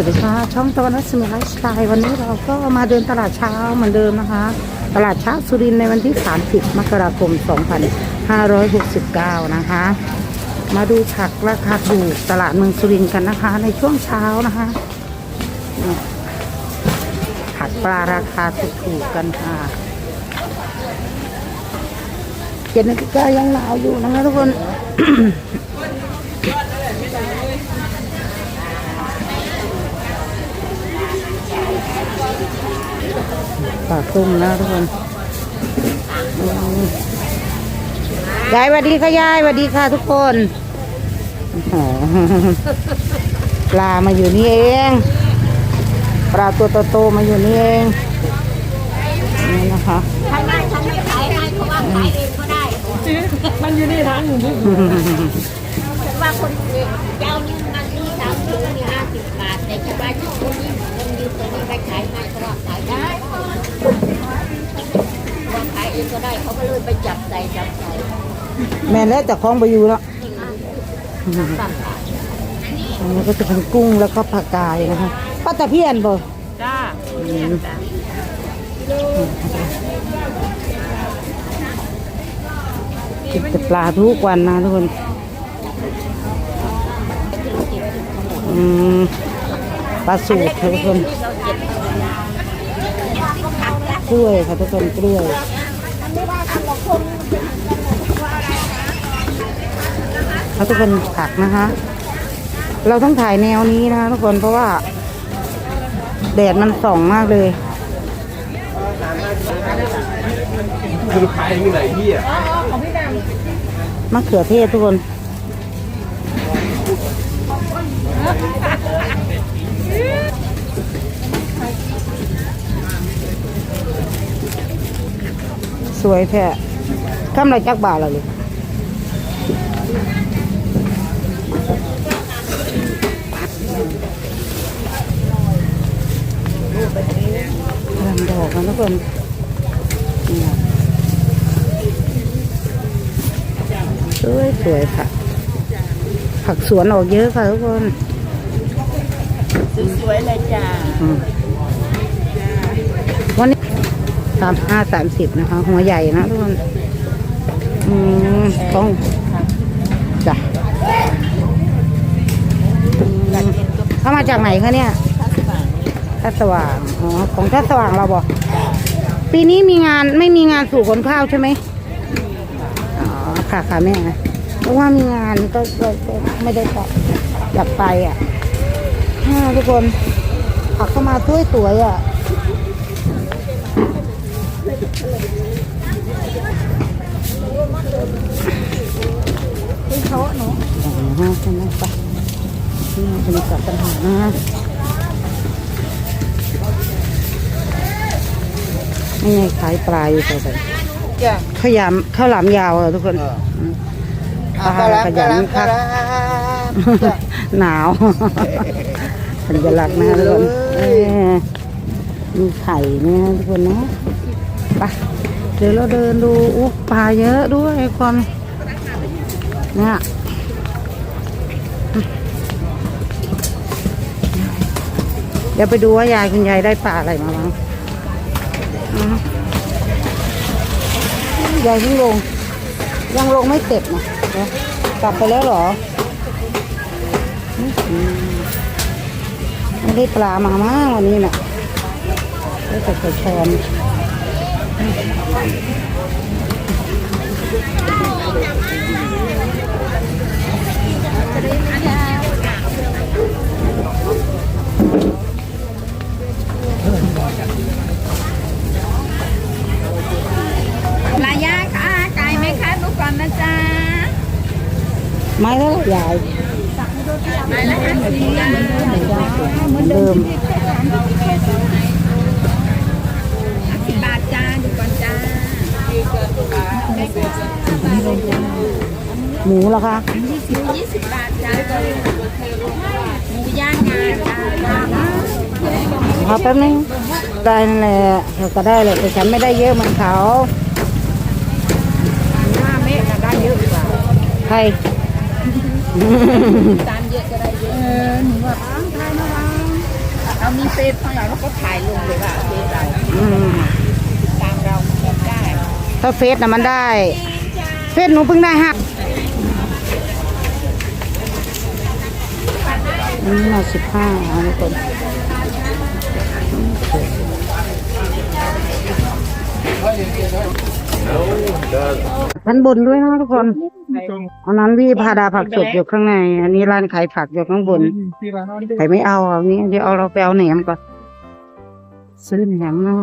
วัสดีค่ะ ช่องตะวันรัศมีไลฟ์สไตล์วันนี้เราก็มาเดินตลาดเช้าเหมือนเดิมนะคะ ตลาดเช้าสุรินทร์ในวันที่ 30 มกราคม 2569 นะคะ มาดูผักราคาถูกตลาดเมืองสุรินทร์กันนะคะ ในช่วงเช้านะคะ ผักปลาราคาถูกๆกันค่ะเจ็ดนาฬิกายังหนาวอยู่นะคะทุกคน ปากตุ้มนะทุกคนอืมยายสวัสดีค่ะยายสวัสดีค่ะทุกคนอ๋อปลามาอยู่นี่เองปลาตัวโตๆมาอยู่นี่เองนี่นะคะทำได้ฉันไม่ขายให้เพราะว่าขายเองก็ได้มันอยู่นี่ทางอยู่นี่ฉันว่าคนเจ้านี่ สิบบาทแต่ฉันว่าคนนี้คนยืมตัวนี้ไปขายให้เพราะว่าขายได้ว่าขายเองก็ได้เขาก็เลยไปจับใส่จับใส่แม่แล้วแต่คล้องไปอยู่แล้วอันนี้ก็จะเป็นกุ้งแล้วก็ผักกายนะคะป้าตะเพียนบ่จ้ากินแต่ปลาทุกวันนะทุกคน อืมปลาสูตรค่ะทุกคนเราเจ็บกล้วยค่ะทุกคนกล้วยเขาทุกคนผักนะคะ เราต้องถ่ายแนวนี้นะคะทุกคนเพราะว่า แดดมันส่องมากเลยคือขายที่ไหนพี่อะมะเขือเทศทุกคน สวยแท้คำไรจักบาทละเลยกำลังดอกกันทุกคนสวยสวยค่ะ ผักสวนออกเยอะค่ะทุกคนสวยๆเลยจ้าอืมวันนี้สามห้าสามสิบนะคะ หัวใหญ่นะทุกคนอืมต้องจ้ะอืมเข้ามาจากไหนคะเนี่ยท่าสว่างอ๋อของท่าสว่างเราบอกปีนี้มีงานไม่มีงานสู่ขนข้าวใช่ไหมอ๋อค่ะค่ะแม่เพ ราะว่ามีงานก็ก็ก็ไม่ได้ไปอยากไปอะอ่าทุกคนผักเข้ามาสวยสวยๆอะเขาเนาะอ๋อใช่ไหมไปนี่บรรยากาศปัญหานะไม่ไงขายปลาอยู่แต่แต่จ้าข้าวยำข้าวหลามยาวอะทุกคนม ปลาขยันคักหนาวสัญลักษณ์นะทุกคนเออมีไข่เนี่ยทุกคนนะไปเดี๋ยวเราเดินดูอุ๊ยปลาเยอะด้วยความเนี่ยเดี๋ยวไปดูว่ายายคุณยายได้ปลาอะไรมาบ้างอืมยายเพิ่งลง ยังลงไม่เสร็จนะกลับไปแล้วหรอไม่ได้ปลามามากวันนี้น่ะได้แต่ไข่แชมปล ไม้แล้วใหญ่ไปแล้วห้าสิบเหมือนเดิมสิบบาทจ้าดูก่อนจ้าหมูเหรอคะหมูยี่สิบบาทจ้าหมูย่างงาจ้าเอาแป๊บนึงได้นั่นแหละเราก็ได้เลยแต่ฉันไม่ได้เยอะเหมือนเขาหน้าเมฆได้เยอะกว่าใคร ตามเยอะก็ได้เยอะเออหนูว่าอ้างทายนะวะมีเฟซของเราเราก็ถ่ายลงเลยว่าเฟซเราอืมตามเราก็ได้ถ้าเฟซนะมันได้ เฟซหนูเพิ่งได้ห้าอืมสิบห้าอันนี้คนชั้นบนด้วยนะทุกคน อันนั้นพี่พาดาผักสดอยู่ข้างใน อันนี้ร้านขายผักอยู่ข้างบนใครไม่เอาอะนี่เดี๋ยวเอาเราไปเอาแหนมก่อนซื้อแหนมเนาะ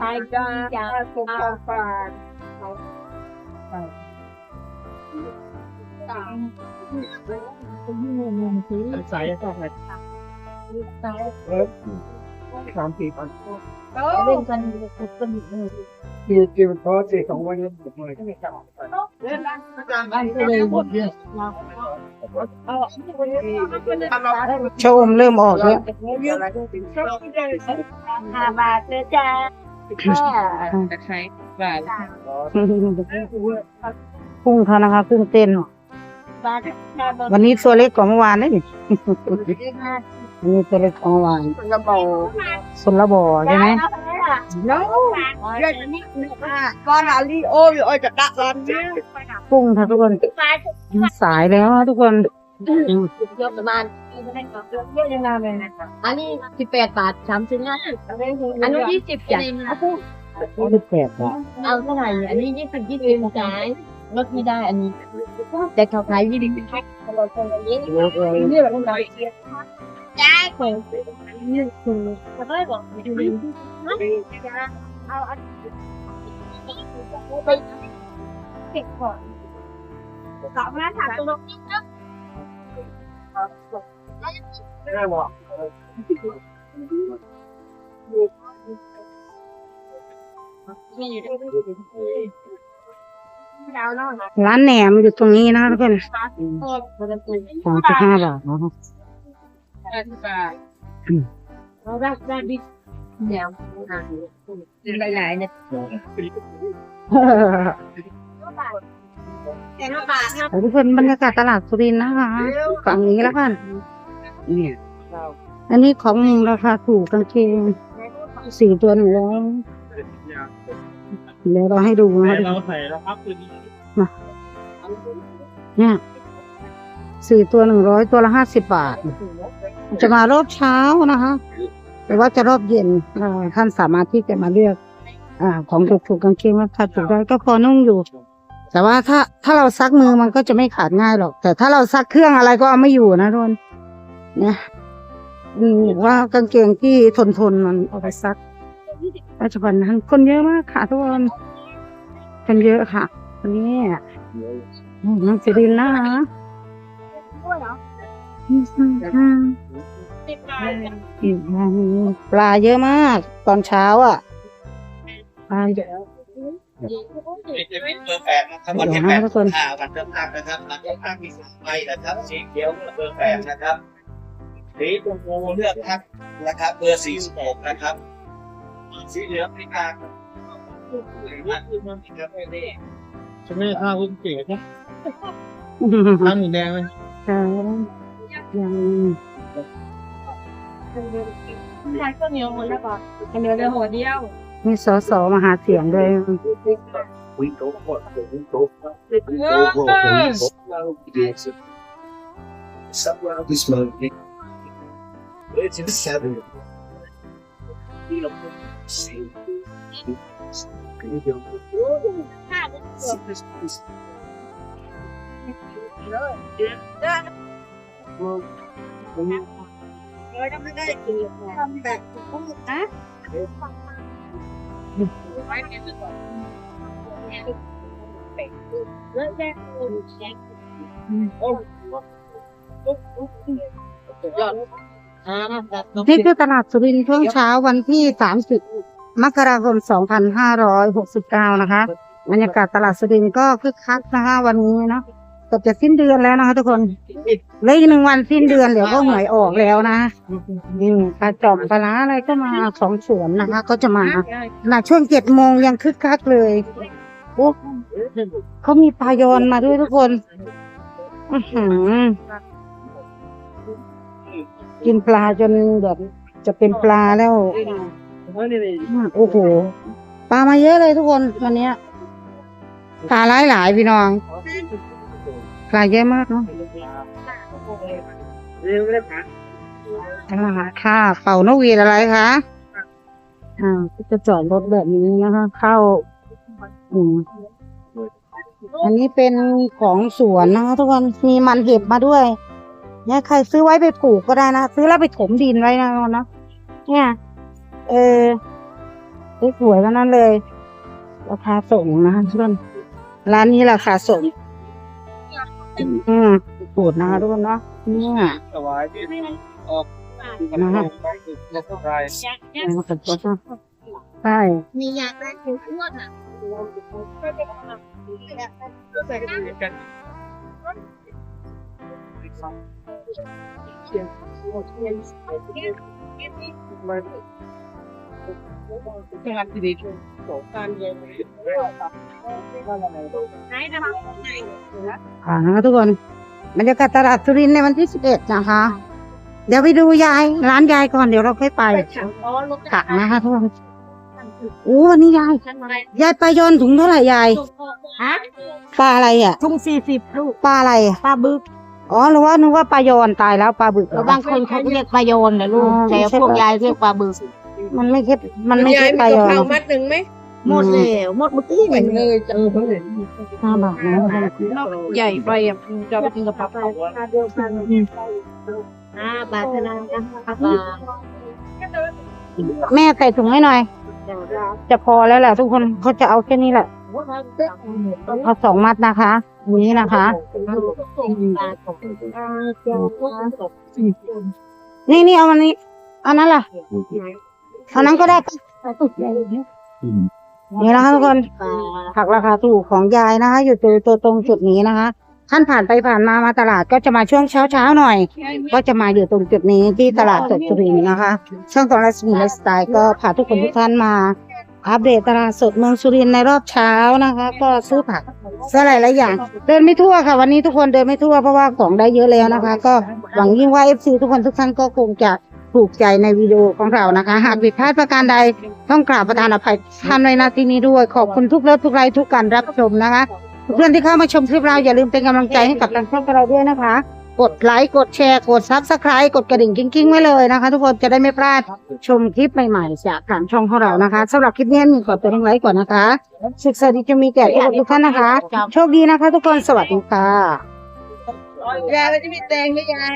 ไอ้จ้าจ้าสุภาพาสายก็ไงสามสี่พัน เล่นกันกันกินกินพอสี่สองวันนี้หมดเลยมันก็เลยหมดเนี่ยชะอมเริ่มออกแล้วห้าบาทเลยจ้าจะใช้บาทพุ่งเขานะคะพุ่งเต้นวันนี้ตัวเล็กกว่าเมื่อวานเลยนี่วันนี้ตัวเล็กกว่าเมื่อวานกระเป๋าสนละบ่อใช่ไหมน้องเรื่องนี้ก่อนอาลีโออยู่อ้อยจะกะร้านนี้พุ่งค่ะทุกคนสายแล้วนะทุกคนเยอะประมาณเยอะยังไงเลยอันนี้สิบแปดบาทสามสิบห้าอันนี้ยี่สิบจ้ะสิบแปดบาทเอาเท่าไหร่อันนี้ยี่สิบยี่สิบจ่ายลดไม่ได้อันนี้แต่เขาขายยี่สิบเราคนนี้นี่แบบไหน จ้าคนนี่คือเขาได้บอกเอาอันไปเก็บก่อนสามารถถามตรงนี้นะได้บอกมีอยู่ด้วยดาวน้องร้านแหนมอยู่ตรงนี้นะทุกคนสามสิบห้าบาทนะคะเราได้ได้บิ๊กเดี๋ยวหลายๆเนี่ยแต่ละบาทนะทุกคนบรรยากาศตลาดสุรินทร์นะคะฝั่งนี้แล้วกันเนี่ยอันนี้ของราคาถูกกางเกงสี่ตัวหนึ่งร้อยเดี๋ยวเราให้ดูนะเราใส่แล้วครับตัวนี้เนี่ย สี่ตัวหนึ่งร้อยตัวละห้าสิบบาท จะมารอบเช้านะคะแต่ว่าจะรอบเย็นท่านสามารถที่จะมาเลือกอของถูกๆกางเกงราคาถูกได้ก็พอนุ่งอยู่ แต่ว่าถ้าถ้าเราซักมือมันก็จะไม่ขาดง่ายหรอก แต่ถ้าเราซักเครื่องอะไรก็เอาไม่อยู่นะทุกคนเนี่ยอืว่ากางเกงที่ทนทนมันเอาไปซักปัจจุบันนั้นคนเยอะมากค่ะทุกคนคนเยอะค่ะวันนี้น้องสิรินนะคะ เหรออืมอืมอืมสิบบาทอืมปลาเยอะมาก ตอนเช้าอะปลาเยอะจะเป็นเบอร์แปดนะครับวันที่แปดข่าววันเลือกตั้งนะครับหลังเลือกตั้งมีสามใบนะครับสีเขียวเบอร์แปดนะครับสีชมพูเลือกพักนะครับเบอร์สี่สิบหกนะครับสีเหลืองพิการครับนี่จะไม่ข้าวคุณเก๋ใช่ข้าวหมูแดงไหม ยังใช้ข้าวเหนียวหมดแล้วก่อนข้าวเหนียวเดียวหัวเดียว มีสอสอมาหาเสียงด้วยวิ่งโต๊ะหมดวิ่งโต๊ะวิ่งโต๊ะวิ่ง this morning, it's in seven. See. เลยทำไม่ได้กินทำแบบพูดนะไว้เป็นตัวเลิกแรกคุณแช็คโอ้ยอดอ่านะครับนี่คือตลาดสุรินทร์ช่วงเช้าวันที่ 30 มกราคม 2569 นะคะ บรรยากาศตลาดสุรินทร์ก็คึกคักนะคะวันนี้เนาะ เกือบจะสิ้นเดือนแล้วนะคะทุกคนเหลยอีกหนึ่งวันสิ้นเดือนเดี๋ยวก็หวยออกแล้วนะนี่ปลาจอมปลาร้าอะไรก็มาของสวนนะคะ ก็จะมาขณะช่วงเจ็ดโมงยังคึกคักเลยโอ้เขามีปลายอนมาด้วยทุกคนอือหือกินปลาจนแบบจะเป็นปลาแล้วโอ้โหปลามาเยอะเลยทุกคนวันเนี้ยปลาหลายหลายๆพี่น้อง ปลาเยอะมากเนาะอาหารค่ะ เป่านกหวีดอะไรคะ อ่าก็จะจอดรถแบบนี้นะคะ เข้าอืมอันนี้เป็นของสวนนะคะทุกคนมีมันเห็บมาด้วยเนี่ยใครซื้อไว้ไปปลูกก็ได้นะ ซื้อแล้วไปถมดินไว้นะทุกคนนะเนี่ย เออสวยๆกันนั้นเลย ราคาส่งนะคะทุกคนร้านนี้ราคาส่ง อืมปูดนะคะทุกคนเนาะเนี่ยสบายที่ออกนะคะแล้วก็ไรมาเป็นตัวช่างใช่มีอยากได้ถึงอ้วนอะงานที่การเย็นไหน นะคะค่ะนะคะทุกคนบรรยากาศตลาดสุรินทร์ในวันที่สิบเอ็ดนะคะ เดี๋ยวไปดูยายร้านยายก่อนเดี๋ยวเราค่อยไปอ๋อรถผักนะคะทุกคนอู้วันนี้ยายชั้นอะไรยายปลายอนถุงเท่าไหร่ยายฮะปลาอะไรอะทุ่งสี่สิบลูกปลาอะไรอะปลาบึกอ๋อหรือว่านึกว่าปลายอนตายแล้วปลาบึกเหรแล้วอบางคนเขาเรียกปลาโยนนะลูกอ๋อแต่ไม่ใช่พวกยายเรียกปลาบึก มันไม่ใช่มันไม่ใช่ปลายอนมัดหนึ่งไหมหมดแล้วหมดเมื่อกี้เหมือนเลยจ้ะห้าบาทนะใหญ่ไปอะจะไปกินกับปลาเผาห้าบาทเท่านั้นนะคะปลาแม่ใส่ถุงให้หน่อย จะพอแล้วแหละทุกคนเขาจะเอาแค่นี้แหละเอาสองมัดนะคะนี้นะคะนี่นี่เอามันนี้อันนั้นล่ะ อันนั้นก็ได้ปะนี่นะคะทุกคนผักราคาถูกของยายนะคะ อยู่ตัวตัวตรงจุดนี้นะคะ ท่านผ่านไปผ่านมามาตลาดก็จะมาช่วงเช้าเช้าหน่อย ก็จะมาอยู่ตรงจุดนี้ที่ตลาดสดสุรินนะคะ ช่องของรัศมีไลฟ์สไตล์ก็พาทุกคนทุกท่านมาอัปเดตตลาดสดเมืองสุรินในรอบเช้านะคะ ก็ซื้อผักซื้ออะไรหลายอย่าง เดินไม่ทั่วค่ะ วันนี้ทุกคนเดินไม่ทั่วเพราะว่าของได้เยอะแล้วนะคะ ก็หวังยิ่งว่าเอฟซีทุกคนทุกท่านก็คงจะ ถูกใจในวิดีโอของเรานะคะ หากผิดพลาดประการใดต้องกราบประทานอภัยท่านในนาทีนี้ด้วย ขอบคุณทุกเลิฟทุกไลค์ทุกการรับชมนะคะเพื่อนที่เข้ามาชมคลิปเราอย่าลืมเป็นกำลังใจให้กับทางช่องของเราด้วยนะคะ กดไลค์กดแชร์กดซับสไครต์กดกระดิ่งกิ้งๆไว้เลยนะคะ ทุกคนจะได้ไม่พลาดชมคลิปใหม่ๆจากทางช่องของเรานะคะสำหรับคลิปนี้มีขอตัวลงไลค์ก่อนนะคะสุขสันต์จะมีแก่ทุกท่านนะคะ โชคดีนะคะ ทุกคนสวัสดีค่ะยายมันจะมีแตงไหมยาย